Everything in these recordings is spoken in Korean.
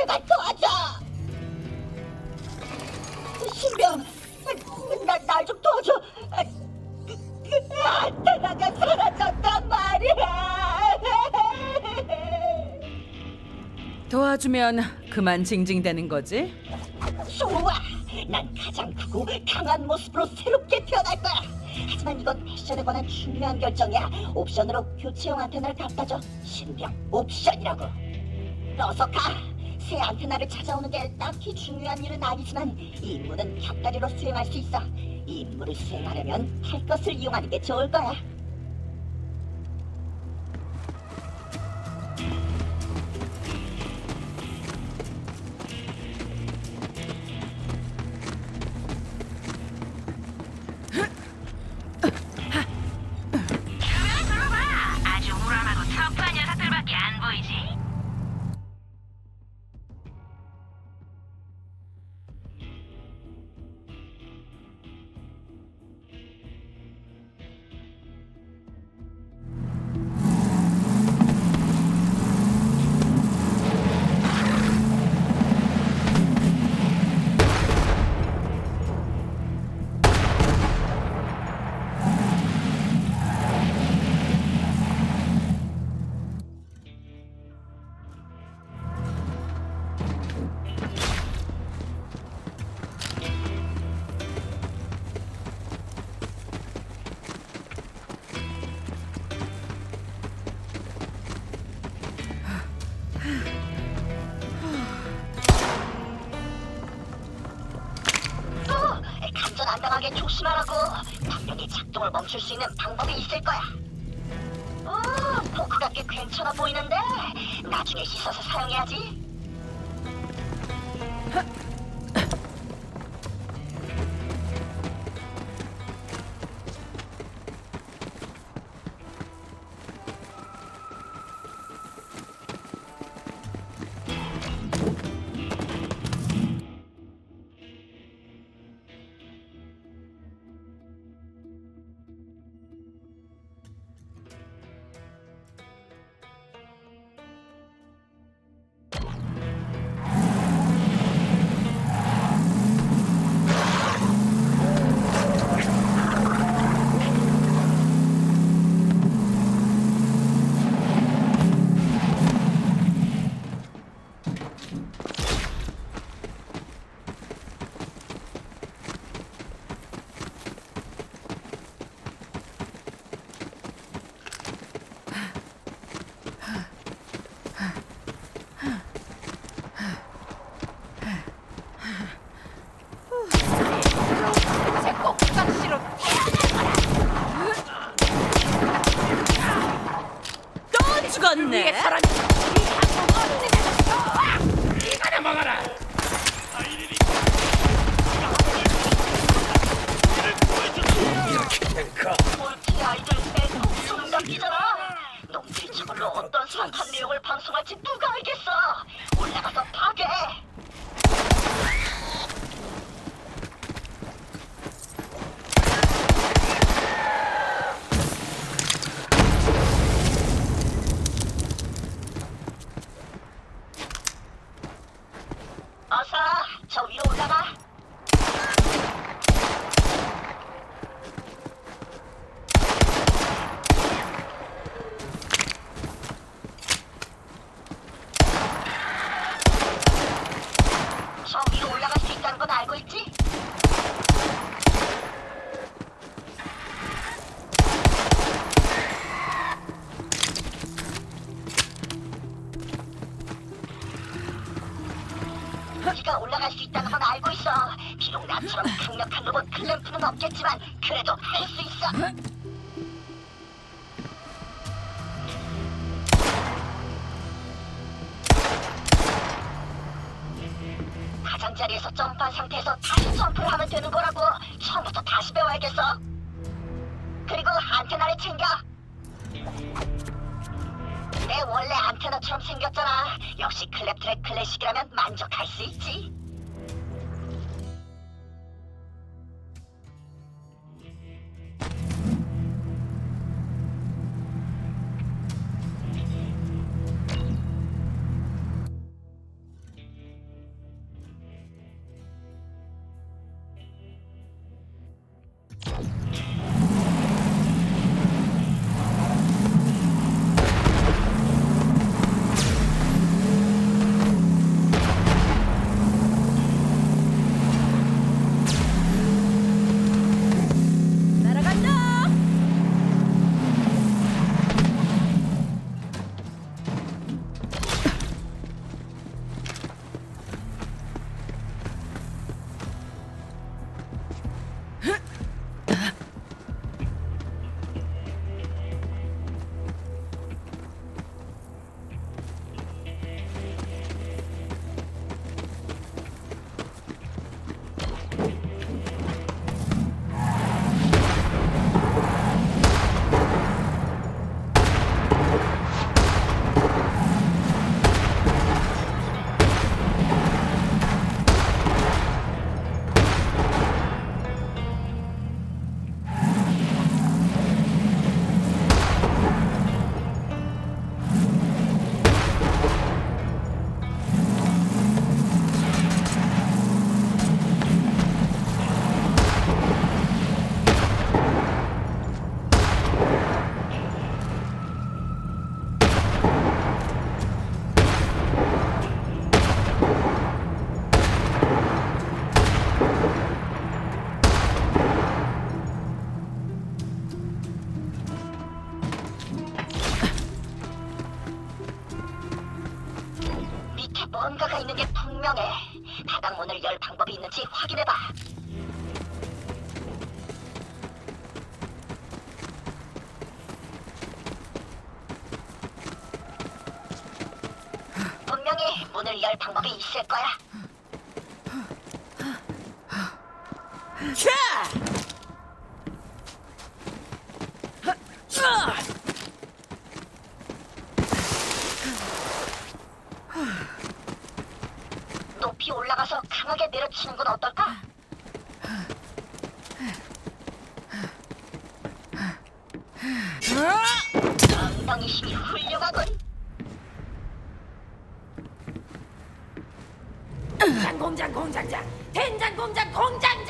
제발 도와줘. 신병, 나날 좀 도와줘. 안테나가 사라졌단 말이야. 도와주면 그만 징징대는 거지? 좋아. 난 가장 크고 강한 모습으로 새롭게 태어날 거야. 하지만 이건 패션에 관한 중요한 결정이야. 옵션으로 교체용 안테나를 갖다 줘. 신병 옵션이라고. 어서 가. 새 안테나를 찾아오는 게 딱히 중요한 일은 아니지만 이 임무는 곁다리로 수행할 수 있어. 이 임무를 수행하려면 탈 것을 이용하는 게 좋을 거야. 당하게 조심하라고. 분명히 작동을 멈출 수 있는 방법이 있을 거야. 어, 포크가 꽤 괜찮아 보이는데 나중에 씻어서 사용해야지. 클램프는 없겠지만 그래도 할 수 있어. 가장자리에서 점프한 상태에서 다시 점프를 하면 되는 거라고. 처음부터 다시 배워야겠어. 그리고 안테나를 챙겨. 내 원래 안테나처럼 생겼잖아. 역시 클랩트랙 클래식이라면 만족할 수 있지. 있는 게 분명해. 바닥문을 열 방법이 있는지 확인해봐. 분명히 문을 열 방법이 있을 거야. 캬! 하! 으아! 높이 올라가서 강하게 내려치는 건 어떨까? 엉덩이 힘이 훌륭하군. 공장 공장장 된장 공장 공장장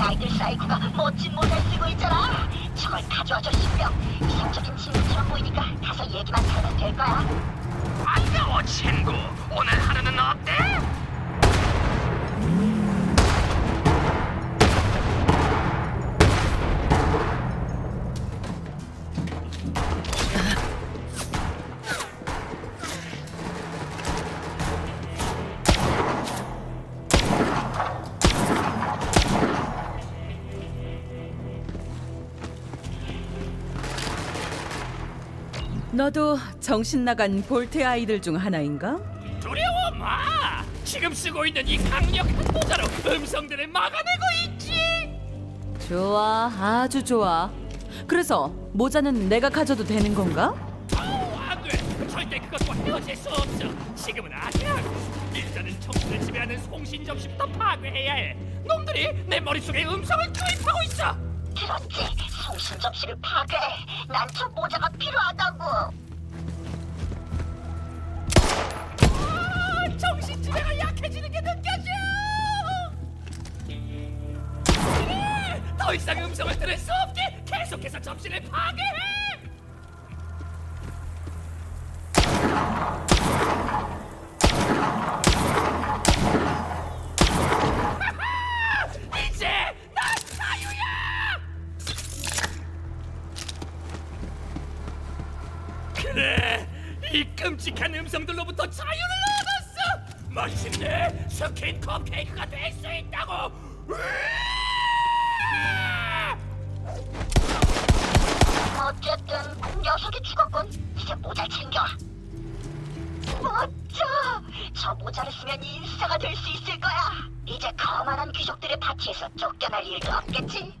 아이들 사이코가 멋진 모자를 쓰고 있잖아. 저걸 가져와줘, 신병. 이상적인 친구처럼 보이니까 가서 얘기만 하면 될 거야. 반가워 친구 오늘 하루는 어때? 너도 정신 나간 볼트 아이들 중 하나인가? 두려워 마! 지금 쓰고 있는 이 강력한 모자로 음성들을 막아내고 있지! 좋아, 아주 좋아. 그래서 모자는 내가 가져도 되는 건가? 아우 안돼! 절대 그것과 헤어질 수 없어! 지금은 아니야 일단은 청춘을 지배하는 송신 접시부터 파괴해야 해! 놈들이 내 머릿속에 음성을 투입하고 있어 들었지? 송신 접시를 파괴해. 난저 모자가 필요하다고. 아, 정신 지배가 약해지는 게 느껴져 그래 더 이상 음성을 들을 수 없게 계속해서 접시를 파괴해 끔찍한 음성들로부터 자유를 얻었어. 멋진데 스킨 컵케이크가 될 수 있다고. 으아! 어쨌든 녀석이 죽었군. 이제 모자 챙겨. 멋져. 저 모자를 쓰면 인싸가 될 수 있을 거야. 이제 거만한 귀족들의 파티에서 쫓겨날 일도 없겠지.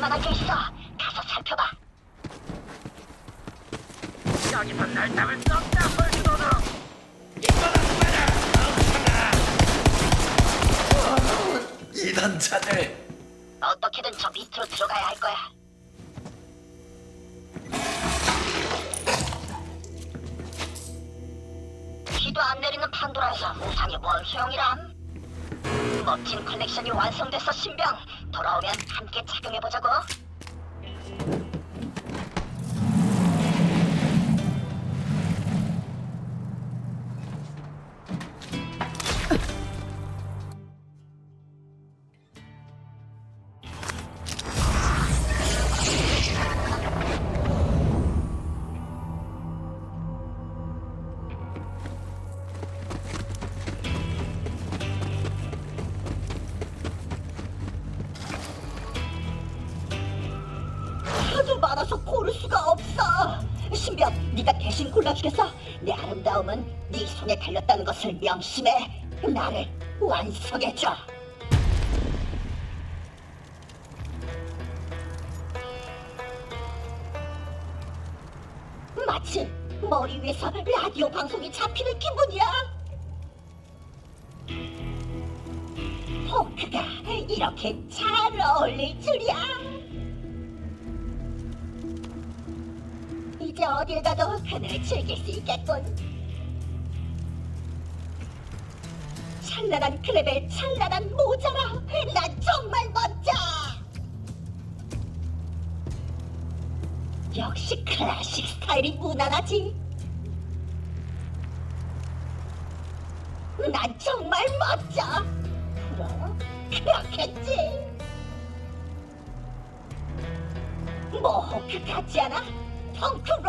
만한 게 있어. 가서 살펴봐. 여기서 날 잡을 수 없다. 엄청나. 이런 자들. 어떻게든 저 밑으로 들어가야 할 거야. 비도 안 내리는 판도라에서 우상이 뭘 소용이람? 멋진 컬렉션이 완성돼서 신병 돌아오면 함께 착용해보자고. 고를 수가 없어. 신병, 네가 대신 골라주겠어? 내 아름다움은 네 손에 달렸다는 것을 명심해. 나를 완성해줘. 마치 머리 위에서 라디오 방송이 잡히는 기분이야. 호크가 이렇게 잘 어울릴 줄이야. 이제 어딜 가도 하늘을 즐길 수 있겠군. 찬란한 클랩의 찬란한 모자라. 난 정말 멋져. 역시 클래식 스타일이 무난하지. 난 정말 멋져. 그럼 그렇겠지. 모호크 같지 않아? 펑크록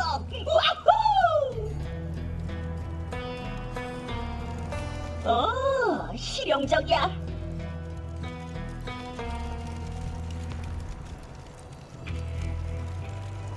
와후! 오, 실용적이야.